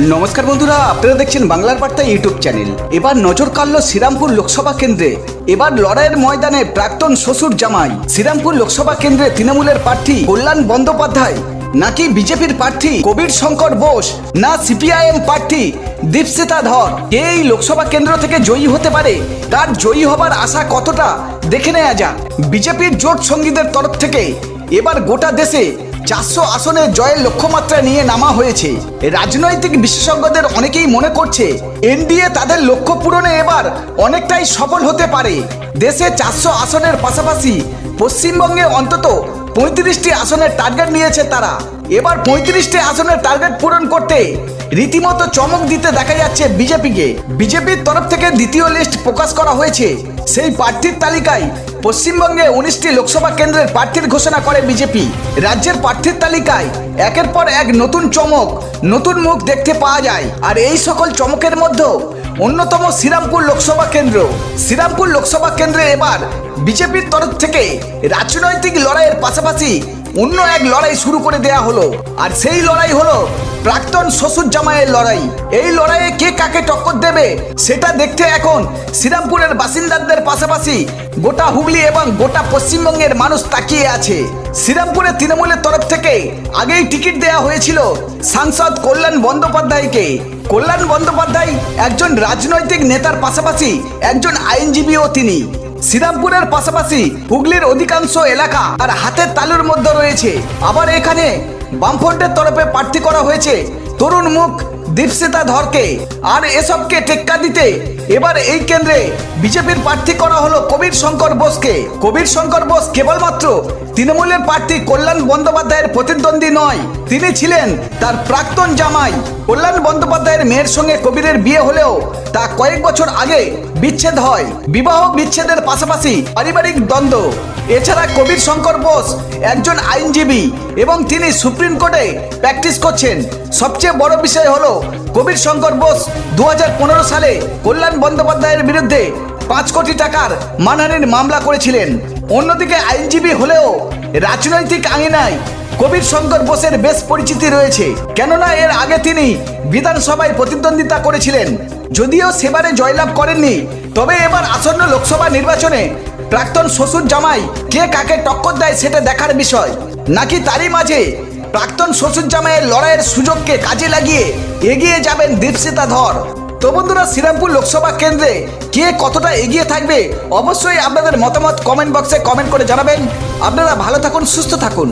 নমস্কার বন্ধুরা, আপনারা দেখছেন বাংলার বার্তা ইউটিউব চ্যানেল। এবার নজর কাড়ল শ্রীরামপুর লোকসভা কেন্দ্রে। এবার লড়াইয়ের ময়দানে প্রাক্তন শ্বশুর জামাই, শ্রীরামপুর লোকসভা কেন্দ্রে তৃণমূলের প্রার্থী কল্যাণ বন্দ্যোপাধ্যায়, নাকি বিজেপির প্রার্থী কবির শঙ্কর বোস, না সিপিআইএম প্রার্থী দীপসিতা ধর? কে এই লোকসভা কেন্দ্র থেকে জয়ী হতে পারে? তার জয়ী হবার আশা কতটা? দেখে নেওয়া যাক। বিজেপির জোট সঙ্গীদের তরফ থেকে এবার গোটা দেশে চারশো আসনে জয়ের লক্ষ্যমাত্রা নিয়ে নামা হয়েছে। রাজনৈতিক বিশেষজ্ঞদের অনেকেই মনে করছে, এনডিএ তাদের লক্ষ্য পূরণে এবার অনেকটাই সফল হতে পারে। দেশে চারশো আসনের পাশাপাশি পশ্চিমবঙ্গে অন্তত পঁয়ত্রিশটি আসনের টার্গেট নিয়েছে তারা। এবার পঁয়ত্রিশটি আসনের টার্গেট পূরণ করতে রীতিমতো চমক দিতে দেখা যাচ্ছে বিজেপিকে। বিজেপির তরফ থেকে দ্বিতীয় লিস্ট প্রকাশ করা হয়েছে। সেই প্রার্থীর তালিকায় পশ্চিমবঙ্গে উনিশটি লোকসভা কেন্দ্রের প্রার্থীর ঘোষণা করে বিজেপি। রাজ্যের প্রার্থীর তালিকায় একের পর এক নতুন চমক, নতুন মুখ দেখতে পাওয়া যায়। আর এই সকল চমকের মধ্যেও অন্যতম শ্রীরামপুর লোকসভা কেন্দ্র। শ্রীরামপুর লোকসভা কেন্দ্রে এবার বিজেপির তরফ থেকে রাজনৈতিক লড়াইয়ের পাশাপাশি অন্য এক লড়াই শুরু করে দেয়া হলো। আর সেই লড়াই হলো প্রাক্তন শ্বশুর জামাইয়ের লড়াই। এই লড়াইয়ে কে কাকে টক্কর দেবে, সেটা দেখতে এখন শ্রীরামপুরের বাসিন্দাদের পাশাপাশি গোটা হুগলি এবং গোটা পশ্চিমবঙ্গের মানুষ তাকিয়ে আছে। শ্রীরামপুরের তৃণমূলের তরফ থেকে আগেই টিকিট দেওয়া হয়েছিল সাংসদ কল্যাণ বন্দ্যোপাধ্যায়কে। কল্যাণ বন্দ্যোপাধ্যায় একজন রাজনৈতিক নেতার পাশাপাশি একজন আইনজীবীও তিনি। শ্রীরামপুরের পাশাপাশি হুগলির অধিকাংশ এলাকা আর হাতের তালুর মধ্যে রয়েছে। আবার এখানে বামফ্রন্টের তরফে প্রার্থী করা হয়েছে। তরুণ মুখ দীপসিতা ধরকে। আর এসবকে টেক্কা দিতে। এবার এই কেন্দ্রে বিজেপির প্রার্থী করা হলো কবির শঙ্কর বোসকে। কবির শঙ্কর বোস কেবলমাত্র তৃণমূলের প্রার্থী কল্যাণ বন্দ্যোপাধ্যায়ের প্রতিদ্বন্দ্বী নয়। তিনি ছিলেন তার প্রাক্তন জামাই। কল্যাণ বন্দ্যোপাধ্যায়ের মেয়ের সঙ্গে কবিরের বিয়ে হলেও তা কয়েক বছর আগে বিচ্ছেদ হয়। বিবাহ বিচ্ছেদের পাশাপাশি পারিবারিক দ্বন্দ্ব। এছাড়া কবির শঙ্কর বোস একজন আইনজীবী এবং তিনি সুপ্রিম কোর্টে প্র্যাকটিস করছেন। সবচেয়ে বড় বিষয় হলো কবির শঙ্কর বোস দুহাজার পনেরো সালে কল্যাণ বন্দ্যোপাধ্যায়ের বিরুদ্ধে পাঁচ কোটি টাকার মানহানির মামলা করেছিলেন। অন্যদিকে আইনজীবী হলেও রাজনৈতিক আঙিনায় কবির শঙ্কর বোসের বেশ পরিচিতি রয়েছে। কেননা এর আগে তিনি বিধানসভায় প্রতিদ্বন্দ্বিতা করেছিলেন। যদিও সেবারে জয়লাভ করেননি, তবে এবার আসন্ন লোকসভা নির্বাচনে প্রাক্তন শ্বশুর জামাই কে কাকে টক্কর দেয় সেটা দেখার বিষয়। নাকি তারই মাঝে প্রাক্তন শ্বশুর জামাইয়ের লড়াইয়ের সুযোগকে কাজে লাগিয়ে এগিয়ে যাবেন দীপসিতা ধর। তো বন্ধুরা, শ্রীরামপুর লোকসভা কেন্দ্রে কে কতটা এগিয়ে থাকবে অবশ্যই আপনাদের মতামত কমেন্ট বক্সে কমেন্ট করে জানাবেন। আপনারা ভালো থাকুন, সুস্থ থাকুন।